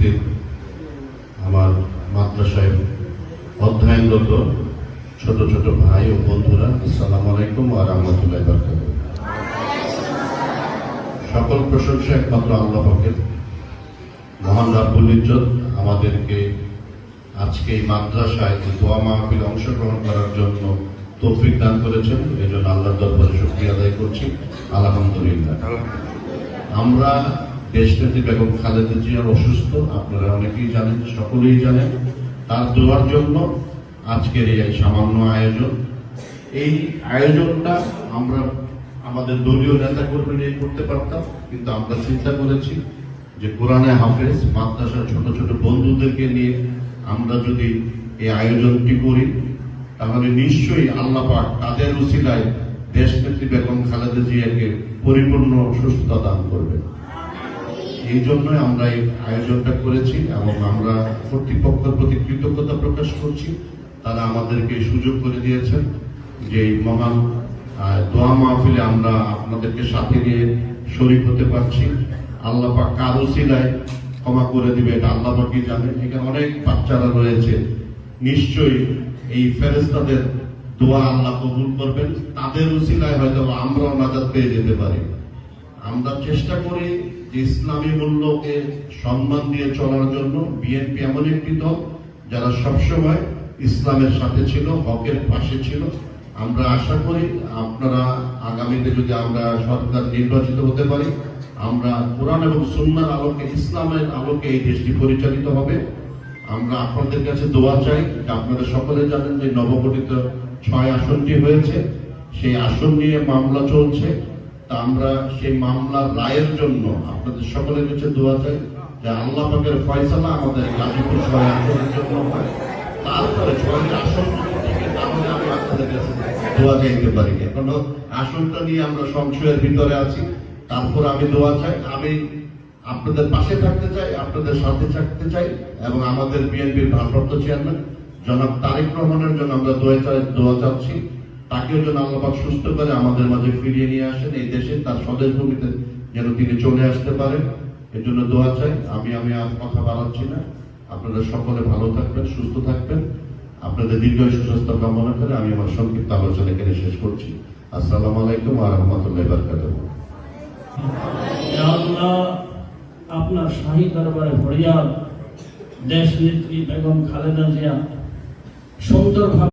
উপস্থিত আমার মাদ্রাসায় অধ্যয়নরত ছোট ছোট ভাই ও বন্ধুরা, আসসালামু আলাইকুম ওয়া রাহমাতুল্লাহি ওয়া বারাকাতুহু। সকল প্রশংসা একমাত্র আল্লাহ পাকের। মহান রাব্বুল ইজ্জত আমাদেরকে আজকে এই মাদ্রাসায় যে দোয়া মাহফিলে অংশগ্রহণ করার জন্য তৌফিক দান করেছেন এই জন্য আল্লাহর দরবারে শুকরিয়া আদায় করছি। আলহামদুলিল্লাহ। আমরা দেশনেত্রী বেগম খালেদা জিয়ার অসুস্থ, আপনারা অনেকেই জানেন, সকলেই জানেন, তার দোয়ার জন্য আজকের এই সামান্য আয়োজন। এই আয়োজনটা আমরা আমাদের দলীয় নেতা কর্মী করতে পারতাম, কিন্তু আমরা চিন্তা করেছি যে কোরআনে হাফেজ, মাদ্রাসার ছোট ছোট বন্ধুদেরকে নিয়ে আমরা যদি এই আয়োজনটি করি, তাহলে নিশ্চয়ই আল্লাহ পাক তাদের উসিলায় দেশনেত্রী বেগম খালেদা জিয়াকে পরিপূর্ণ সুস্থতা দান করবে এই জন্যই আমরা এই আয়োজনটা করেছি এবং আমরা কর্তৃপক্ষের প্রতি কৃতজ্ঞতা প্রকাশ করছি। তারা আমাদেরকে সুযোগ করে দিয়েছেন যে মহান দোয়া মাহফিলে আমরা আপনাদেরকে সাথে নিয়ে শরীক হতে পারছি। আল্লাহ পাক কারও সিলায় ক্ষমা করে দিবে, এটা আল্লাহ পাকই জানেন। এখানে অনেক বাচ্চারা রয়েছে। নিশ্চয়ই এই ফেরেস্তাদের দোয়া আল্লাহ কবুল করবেন। তাদের উসিলায় হয়তো আমরাও নাজাদ পেয়ে যেতে পারি। আমরা চেষ্টা করি যে ইসলামী মূল্যকে সম্মান দিয়ে চলার জন্য বিএনপি এমন একটি দল যারা সবসময় ইসলামের সাথে ছিল, হকের পাশে ছিল। আমরা আশা করি আপনারা আগামীতে যদি আমরা সরকার নির্বাচিত হতে পারি, আমরা কোরআন এবং সুন্নার আলোকে, ইসলামের আলোকে এই দেশটি পরিচালিত হবে। আমরা আপনাদের কাছে দোয়া চাই আপনারা সকলে জানেন যে নবগঠিত ছয় আসনটি হয়েছে। সেই আসন নিয়ে মামলা চলছে। তা আমরা সেই মামলার রায়ের জন্য আপনাদের সকলের কাছে দোয়া চাই যে আল্লাহ পাকের ফয়সালা আমাদের গাজীপুর ছয় আসনের জন্য হয়। তারপরে ছয় আসন তাহলে আমি আপনাদের কাছে দোয়া চাইতে পারি। এখন আসনটা নিয়ে আমরা সংশয়ের ভিতরে আছি। তারপর আমি দোয়া চাই, আমি আপনাদের পাশে থাকতে চাই, আপনাদের সাথে থাকতে চাই এবং আমাদের বিএনপির ভারপ্রাপ্ত চেয়ারম্যান জনাব তারেক রহমানের জন্য আমরা দোয়া চাই, দোয়া চাচ্ছি। তাকেও যেন আল্লাপাক সুস্থ করে আমাদের মাঝে ফিরিয়ে নিয়ে আসেন, এই দেশে, তার স্বদেশ ভূমিতে যেন তিনি চলে আসতে পারেন। এর জন্য দোয়া চাই। আমি আমি আর কথা বাড়াচ্ছি না। আপনারা সকলে ভালো থাকবেন, সুস্থ থাকবেন। আপনাদের দীর্ঘ সুস্বাস্থ্য কামনা করে আমি আমার সংক্ষিপ্ত আলোচনা এখানে শেষ করছি। আসসালামু আলাইকুম আ রহমতুল্লাহ আল্লাহ, আপনার শাহী দরবারে ফরিয়াদ দেশ নেত্রী বেগম খালেদা জিয়া, সুন্দরভাবে